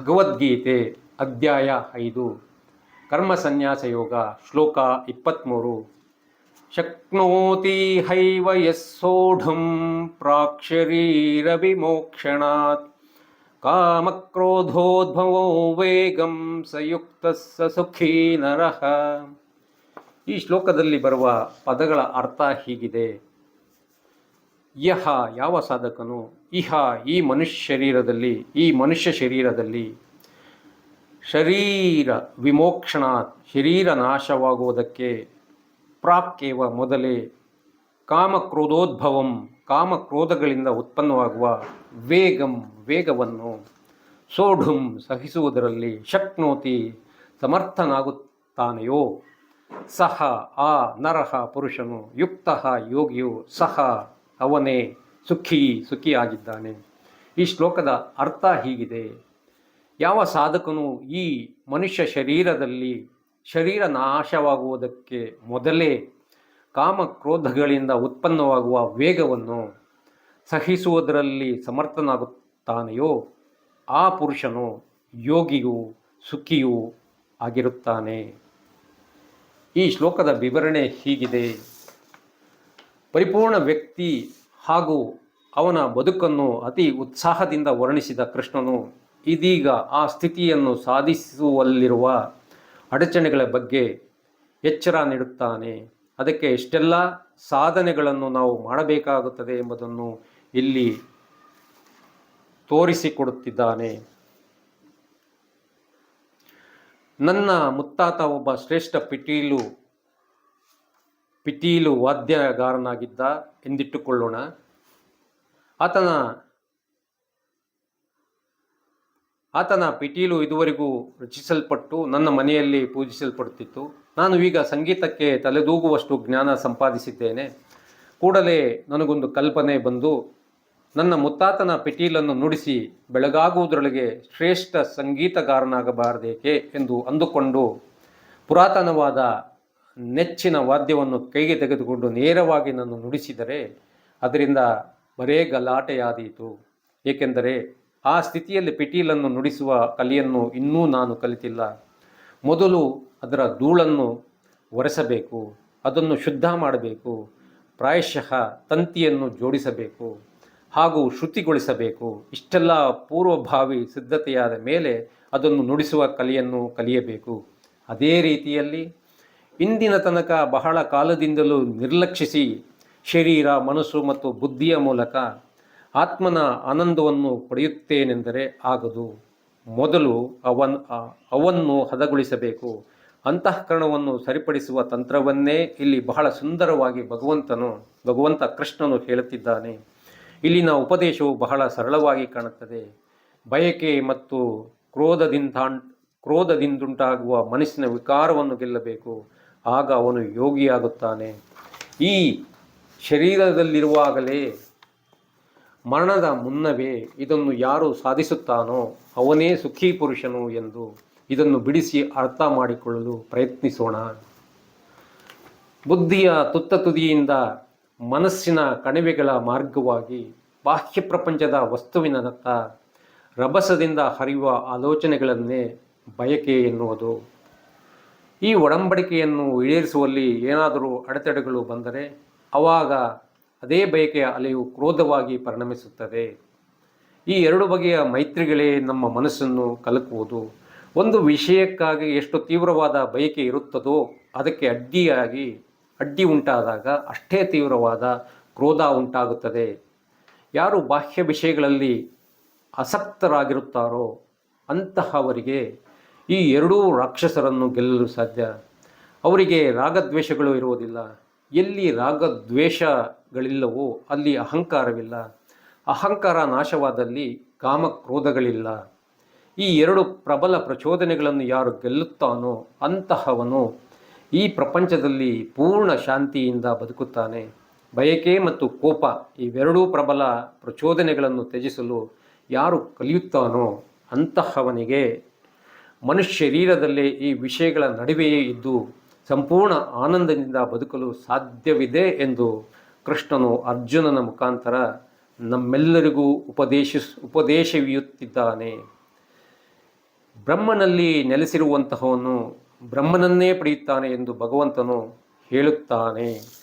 ಭಗವದ್ಗೀತೆ, ಅಧ್ಯಾಯ ಐದು ಕರ್ಮ ಸನ್ಯಾಸ ಯೋಗ ಶ್ಲೋಕ ಇಪ್ಪತ್ತ್ಮೂರು ಶಕ್ನೋತಿ ಹೈವ ಯಸ್ಸೋಢಂ ಪ್ರಾಕ್ಷರೀರವಿಮೋಕ್ಷಣಾತ್. ಕಾಮಕ್ರೋಧೋದ್ಭವೋ ವೇಗಂ ಸಯುಕ್ತ ಸುಖೀ ನರಹ ಈ ಶ್ಲೋಕದಲ್ಲಿ ಬರುವ ಪದಗಳ ಅರ್ಥ ಹೀಗಿದೆ. ಯಹ ಯಾವ ಸಾಧಕನು? ಇಹ ಈ ಮನುಷ್ಯ ಶರೀರದಲ್ಲಿ, ಈ ಮನುಷ್ಯ ಶರೀರದಲ್ಲಿ ಶರೀರ ವಿಮೋಕ್ಷಣ ಶರೀರ ನಾಶವಾಗುವುದಕ್ಕೆ ಪ್ರಾಪ್ಕೇವ ಮೊದಲೇ ಕಾಮಕ್ರೋಧೋದ್ಭವಂ, ಕಾಮಕ್ರೋಧಗಳಿಂದ ಉತ್ಪನ್ನವಾಗುವ ವೇಗಂ, ವೇಗವನ್ನು ಸೋಢುಂ ಸಹಿಸುವುದರಲ್ಲಿ ಶಕ್ನೋತಿ ಸಮರ್ಥನಾಗುತ್ತಾನೆಯೋ? ಸಹ ಆ ನರಹ ಪುರುಷನು ಯುಕ್ತ ಯೋಗಿಯು ಸಹ ಅವನೇ. ಸುಖಿ, ಸುಖಿಯಾಗಿದ್ದಾನೆ. ಈ ಶ್ಲೋಕದ ಅರ್ಥ ಹೀಗಿದೆ. ಯಾವ ಸಾಧಕನು ಈ ಮನುಷ್ಯ ಶರೀರದಲ್ಲಿ ಶರೀರ ನಾಶವಾಗುವುದಕ್ಕೆ ಮೊದಲೇ ಕಾಮ ಕ್ರೋಧಗಳಿಂದ ಉತ್ಪನ್ನವಾಗುವ ವೇಗವನ್ನು ಸಹಿಸುವುದರಲ್ಲಿ ಸಮರ್ಥನಾಗುತ್ತಾನೆಯೋ, ಆ ಪುರುಷನು ಯೋಗಿಯು ಸುಖಿಯೂ ಆಗಿರುತ್ತಾನೆ. ಈ ಶ್ಲೋಕದ ವಿವರಣೆ ಹೀಗಿದೆ. ಪರಿಪೂರ್ಣ ವ್ಯಕ್ತಿ ಹಾಗೂ ಅವನ ಬದುಕನ್ನು ಅತಿ ಉತ್ಸಾಹದಿಂದ ವರ್ಣಿಸಿದ ಕೃಷ್ಣನು ಇದೀಗ ಆ ಸ್ಥಿತಿಯನ್ನು ಸಾಧಿಸುವಲ್ಲಿರುವ ಅಡಚಣೆಗಳ ಬಗ್ಗೆ ಎಚ್ಚರ ನೀಡುತ್ತಾನೆ. ಅದಕ್ಕೆ ಇಷ್ಟೆಲ್ಲ ಸಾಧನೆಗಳನ್ನು ನಾವು ಮಾಡಬೇಕಾಗುತ್ತದೆ ಎಂಬುದನ್ನು ಇಲ್ಲಿ ತೋರಿಸಿಕೊಡುತ್ತಿದ್ದಾನೆ. ನನ್ನ ಮುತ್ತಾತ ಒಬ್ಬ ಶ್ರೇಷ್ಠ ಪಿಟೀಲು ಪಿಟೀಲು ವಾದ್ಯಗಾರನಾಗಿದ್ದ ಎಂದಿಟ್ಟುಕೊಳ್ಳೋಣ. ಆತನ ಆತನ ಪಿಟೀಲು ಇದುವರೆಗೂ ರಚಿಸಲ್ಪಟ್ಟು ನನ್ನ ಮನೆಯಲ್ಲಿ ಪೂಜಿಸಲ್ಪಡುತ್ತಿತ್ತು. ನಾನು ಈಗ ಸಂಗೀತಕ್ಕೆ ತಲೆದೂಗುವಷ್ಟು ಜ್ಞಾನ ಸಂಪಾದಿಸಿದ್ದೇನೆ. ಕೂಡಲೇ ನನಗೊಂದು ಕಲ್ಪನೆ ಬಂದು, ನನ್ನ ಮುತ್ತಾತನ ಪಿಟೀಲನ್ನು ನುಡಿಸಿ ಬೆಳಗಾಗುವುದರೊಳಗೆ ಶ್ರೇಷ್ಠ ಸಂಗೀತಗಾರನಾಗಬಾರದೇಕೆ ಎಂದು ಅಂದುಕೊಂಡು ಪುರಾತನವಾದ ನೆಚ್ಚಿನ ವಾದ್ಯವನ್ನು ಕೈಗೆ ತೆಗೆದುಕೊಂಡು ನೇರವಾಗಿ ನಾನು ನುಡಿಸಿದರೆ ಅದರಿಂದ ಬರೇ ಗಲಾಟೆಯಾದೀತು. ಏಕೆಂದರೆ ಆ ಸ್ಥಿತಿಯಲ್ಲಿ ಪಿಟೀಲನ್ನು ನುಡಿಸುವ ಕಲೆಯನ್ನು ಇನ್ನೂ ನಾನು ಕಲಿತಿಲ್ಲ. ಮೊದಲು ಅದರ ಧೂಳನ್ನು ಒರೆಸಬೇಕು, ಅದನ್ನು ಶುದ್ಧ ಮಾಡಬೇಕು, ಪ್ರಾಯಶಃ ತಂತಿಯನ್ನು ಜೋಡಿಸಬೇಕು, ಹಾಗೂ ಶ್ರುತಿಗೊಳಿಸಬೇಕು. ಇಷ್ಟೆಲ್ಲ ಪೂರ್ವಭಾವಿ ಸಿದ್ಧತೆಯಾದ ಮೇಲೆ ಅದನ್ನು ನುಡಿಸುವ ಕಲೆಯನ್ನು ಕಲಿಯಬೇಕು. ಅದೇ ರೀತಿಯಲ್ಲಿ ಇಂದಿನ ತನಕ ಬಹಳ ಕಾಲದಿಂದಲೂ ನಿರ್ಲಕ್ಷಿಸಿ ಶರೀರ, ಮನಸ್ಸು ಮತ್ತು ಬುದ್ಧಿಯ ಮೂಲಕ ಆತ್ಮನ ಆನಂದವನ್ನು ಪಡೆಯುತ್ತೇನೆಂದರೆ ಆಗದು. ಮೊದಲು ಅವನ್ ಅವನ್ನು ಹದಗೊಳಿಸಬೇಕು. ಅಂತಃಕರಣವನ್ನು ಸರಿಪಡಿಸುವ ತಂತ್ರವನ್ನೇ ಇಲ್ಲಿ ಬಹಳ ಸುಂದರವಾಗಿ ಭಗವಂತನು ಭಗವಂತ ಕೃಷ್ಣನು ಹೇಳುತ್ತಿದ್ದಾನೆ. ಇಲ್ಲಿನ ಉಪದೇಶವು ಬಹಳ ಸರಳವಾಗಿ ಕಾಣುತ್ತದೆ. ಬಯಕೆ ಮತ್ತು ಕ್ರೋಧದಿಂದ ಕ್ರೋಧದಿಂದುಂಟಾಗುವ ಮನಸ್ಸಿನ ವಿಕಾರವನ್ನು ಗೆಲ್ಲಬೇಕು. ಆಗ ಅವನು ಯೋಗಿಯಾಗುತ್ತಾನೆ. ಈ ಶರೀರದಲ್ಲಿರುವಾಗಲೇ ಮರಣದ ಮುನ್ನವೇ ಇದನ್ನು ಯಾರು ಸಾಧಿಸುತ್ತಾನೋ ಅವನೇ ಸುಖಿ ಪುರುಷನು ಎಂದು ಇದನ್ನು ಬಿಡಿಸಿ ಅರ್ಥ ಮಾಡಿಕೊಳ್ಳಲು ಪ್ರಯತ್ನಿಸೋಣ. ಬುದ್ಧಿಯ ತುತ್ತ ತುದಿಯಿಂದ ಮನಸ್ಸಿನ ಕಣಿವೆಗಳ ಮಾರ್ಗವಾಗಿ ಬಾಹ್ಯ ಪ್ರಪಂಚದ ವಸ್ತುವಿನತ್ತ ರಭಸದಿಂದ ಹರಿಯುವ ಆಲೋಚನೆಗಳನ್ನೇ ಬಯಕೆ ಎನ್ನುವುದು. ಈ ಒಡಂಬಡಿಕೆಯನ್ನು ಈಡೇರಿಸುವಲ್ಲಿ ಏನಾದರೂ ಅಡೆತಡೆಗಳು ಬಂದರೆ ಆವಾಗ ಅದೇ ಬಯಕೆಯ ಅಲೆಯು ಕ್ರೋಧವಾಗಿ ಪರಿಣಮಿಸುತ್ತದೆ. ಈ ಎರಡು ಬಗೆಯ ಮೈತ್ರಿಗಳೇ ನಮ್ಮ ಮನಸ್ಸನ್ನು ಕಲಕುವುದು. ಒಂದು ವಿಷಯಕ್ಕಾಗಿ ಎಷ್ಟು ತೀವ್ರವಾದ ಬಯಕೆ ಇರುತ್ತದೋ ಅದಕ್ಕೆ ಅಡ್ಡಿಯಾಗಿ, ಅಡ್ಡಿ ಉಂಟಾದಾಗ ಅಷ್ಟೇ ತೀವ್ರವಾದ ಕ್ರೋಧ ಉಂಟಾಗುತ್ತದೆ. ಯಾರು ಬಾಹ್ಯ ವಿಷಯಗಳಲ್ಲಿ ಆಸಕ್ತರಾಗಿರುತ್ತಾರೋ ಅಂತಹವರಿಗೆ ಈ ಎರಡೂ ರಾಕ್ಷಸರನ್ನು ಗೆಲ್ಲಲು ಸಾಧ್ಯ? ಅವರಿಗೆ ರಾಗದ್ವೇಷಗಳು ಇರುವುದಿಲ್ಲ. ಎಲ್ಲಿ ರಾಗದ್ವೇಷಗಳಿಲ್ಲವೋ ಅಲ್ಲಿ ಅಹಂಕಾರವಿಲ್ಲ. ಅಹಂಕಾರ ನಾಶವಾದಲ್ಲಿ ಕಾಮಕ್ರೋಧಗಳಿಲ್ಲ. ಈ ಎರಡು ಪ್ರಬಲ ಪ್ರಚೋದನೆಗಳನ್ನು ಯಾರು ಗೆಲ್ಲುತ್ತಾನೋ ಅಂತಹವನು ಈ ಪ್ರಪಂಚದಲ್ಲಿ ಪೂರ್ಣ ಶಾಂತಿಯಿಂದ ಬದುಕುತ್ತಾನೆ. ಬಯಕೆ ಮತ್ತು ಕೋಪ ಇವೆರಡೂ ಪ್ರಬಲ ಪ್ರಚೋದನೆಗಳನ್ನು ತ್ಯಜಿಸಲು ಯಾರು ಕಲಿಯುತ್ತಾನೋ ಅಂತಹವನಿಗೆ ಮನುಷ್ಯ ಶರೀರದಲ್ಲೇ ಈ ವಿಷಯಗಳ ನಡುವೆಯೇ ಇದ್ದು ಸಂಪೂರ್ಣ ಆನಂದದಿಂದ ಬದುಕಲು ಸಾಧ್ಯವಿದೆ ಎಂದು ಕೃಷ್ಣನು ಅರ್ಜುನನ ಮುಖಾಂತರ ನಮ್ಮೆಲ್ಲರಿಗೂ ಉಪದೇಶ ಉಪದೇಶವಿಯುತ್ತಿದ್ದಾನೆ. ಬ್ರಹ್ಮನಲ್ಲಿ ನೆಲೆಸಿರುವಂತಹವನು ಬ್ರಹ್ಮನನ್ನೇ ಪಡೆಯುತ್ತಾನೆ ಎಂದು ಭಗವಂತನು ಹೇಳುತ್ತಾನೆ.